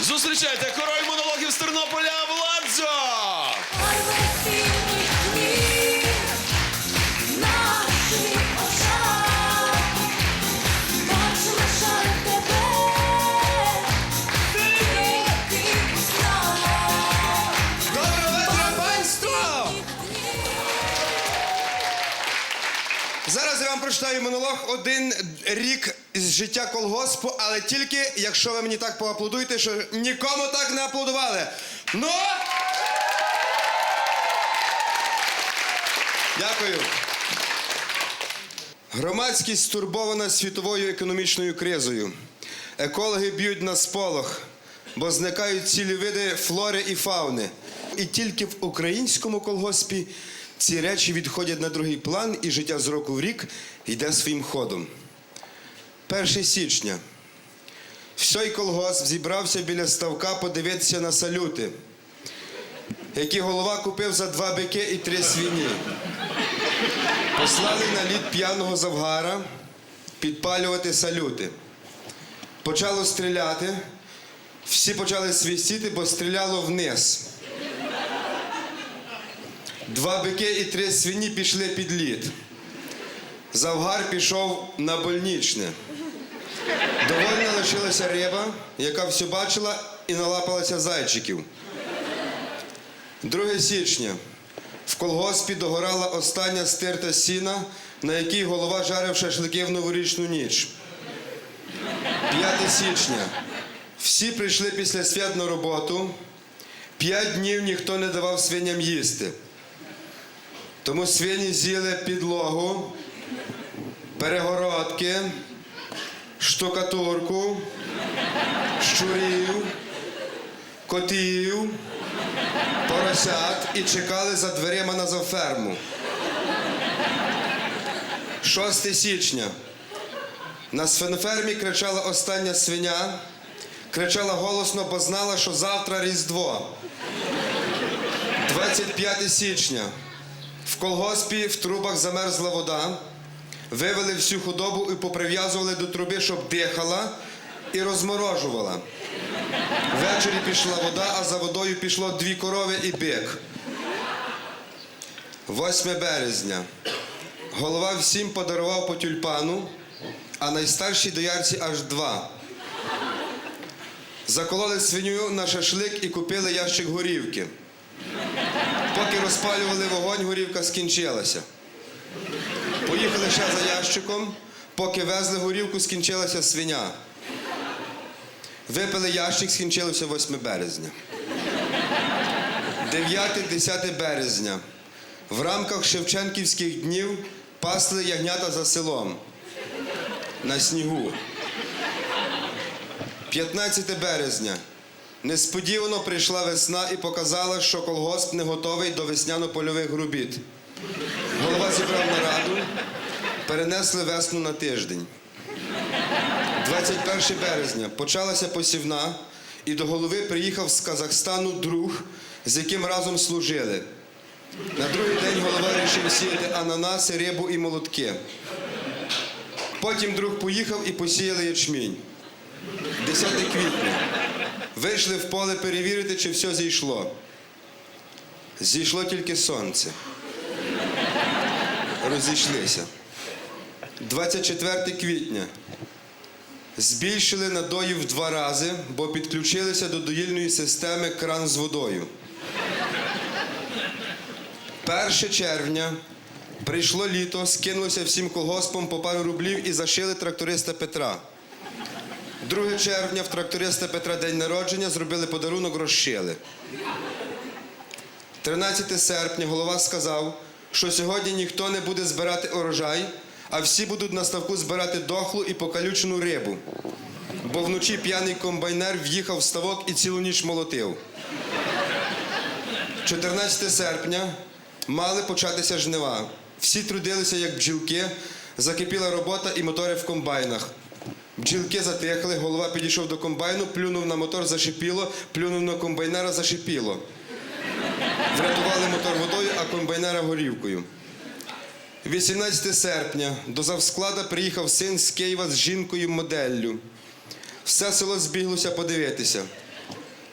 Зустрічайте король монологів з Тернополя Владзо! Зараз я вам прочитаю монолог один рік з життя колгоспу, але тільки якщо ви мені так поаплодуєте, що нікому так не аплодували. Ну! Дякую. Громадськість стурбована світовою економічною кризою. Екологи б'ють на сполох, бо зникають цілі види флори і фауни. І тільки в українському колгоспі ці речі відходять на другий план, і життя з року в рік йде своїм ходом. 1 січня. Всій колгосп зібрався біля ставка подивитися на салюти, які голова купив за два бики і три свині. Послали на лід п'яного завгара підпалювати салюти. Почало стріляти. Всі почали свистіти, бо стріляло вниз. Два бики і три свині пішли під лід. Завгар пішов на больничне. Довольно лишилася риба, яка все бачила і налапалася зайчиків. 2 січня. В колгоспі догорала остання стирта сіна, на якій голова жарив шашлики в новорічну ніч. 5 січня. Всі прийшли після свят на роботу. П'ять днів ніхто не давав свиням їсти. Тому свині з'їли підлогу, перегородки, штукатурку, щурів, котів поросят і чекали за дверима на завферму. 6 січня. На свинофермі кричала остання свиня, кричала голосно, бо знала, що завтра Різдво. 25 січня. В колгоспі в трубах замерзла вода, вивели всю худобу і поприв'язували до труби, щоб дихала і розморожувала. Ввечері пішла вода, а за водою пішло дві корови і бик. 8 березня. Голова всім подарував по тюльпану, а найстаршій доярці аж два. Закололи свиню на шашлик і купили ящик горівки. Поки розпалювали вогонь, горівка скінчилася. Поїхали ще за ящиком, поки везли горівку, скінчилася свиня. Випили ящик, скінчилося 8 березня. 9-10 березня. В рамках Шевченківських днів пасли ягнята за селом на снігу. 15 березня. Несподівано прийшла весна і показала, що колгосп не готовий до весняно-польових робіт. Голова зібрав нараду, перенесли весну на тиждень. 21 березня почалася посівна, і до голови приїхав з Казахстану друг, з яким разом служили. На другий день голова вирішив сіяти ананаси, рибу і молотки. Потім друг поїхав і посіяли ячмінь. 10 квітня. Вийшли в поле перевірити, чи все зійшло. Зійшло тільки сонце. Розійшлися. 24 квітня. Збільшили надої в два рази, бо підключилися до доїльної системи кран з водою. 1 червня прийшло літо, скинулося всім колгоспом по пару рублів і зашили тракториста Петра. 2 червня в тракториста Петра день народження зробили подарунок, розшили. 13 серпня голова сказав, що сьогодні ніхто не буде збирати урожай, а всі будуть на ставку збирати дохлу і покалючену рибу. Бо вночі п'яний комбайнер в'їхав в ставок і цілу ніч молотив. 14 серпня мали початися жнива. Всі трудилися, як бджілки, закипіла робота і мотори в комбайнах. Бджілки затихли, голова підійшов до комбайну, плюнув на мотор, зашипіло, плюнув на комбайнера, зашипіло. Врятували мотор водою, а комбайнера горівкою. 18 серпня до завсклада приїхав син з Києва з жінкою моделлю. Все село збіглося подивитися.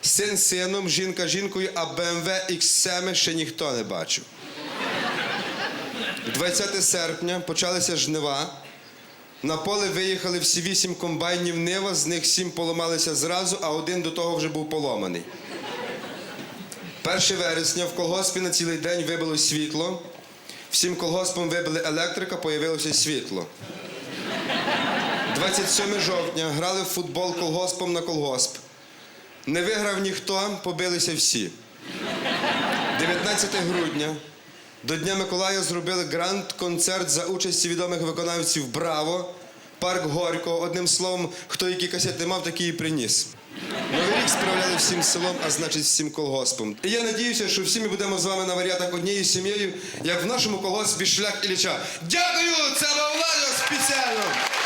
Син сином, жінка жінкою, а BMW X7 ще ніхто не бачив. 20 серпня почалися жнива. На поле виїхали всі вісім комбайнів Нива, з них сім поламалися зразу, а один до того вже був поломаний. 1 вересня в колгоспі на цілий день вибило світло. Всім колгоспам вибили електрика, появилося світло. 27 жовтня грали в футбол колгоспом на колгосп. Не виграв ніхто, побилися всі. 19 грудня до Дня Миколая зробили гранд-концерт за участі відомих виконавців Браво, Парк Горького. Одним словом, хто які касети мав, такий і приніс. Новий рік справляли всім селом, а значить всім колгоспом. І я надіюся, що всі ми будемо з вами на варіатах однією сім'єю, як в нашому колгоспі шлях Ілліча. Дякую! Це Владо спеціально!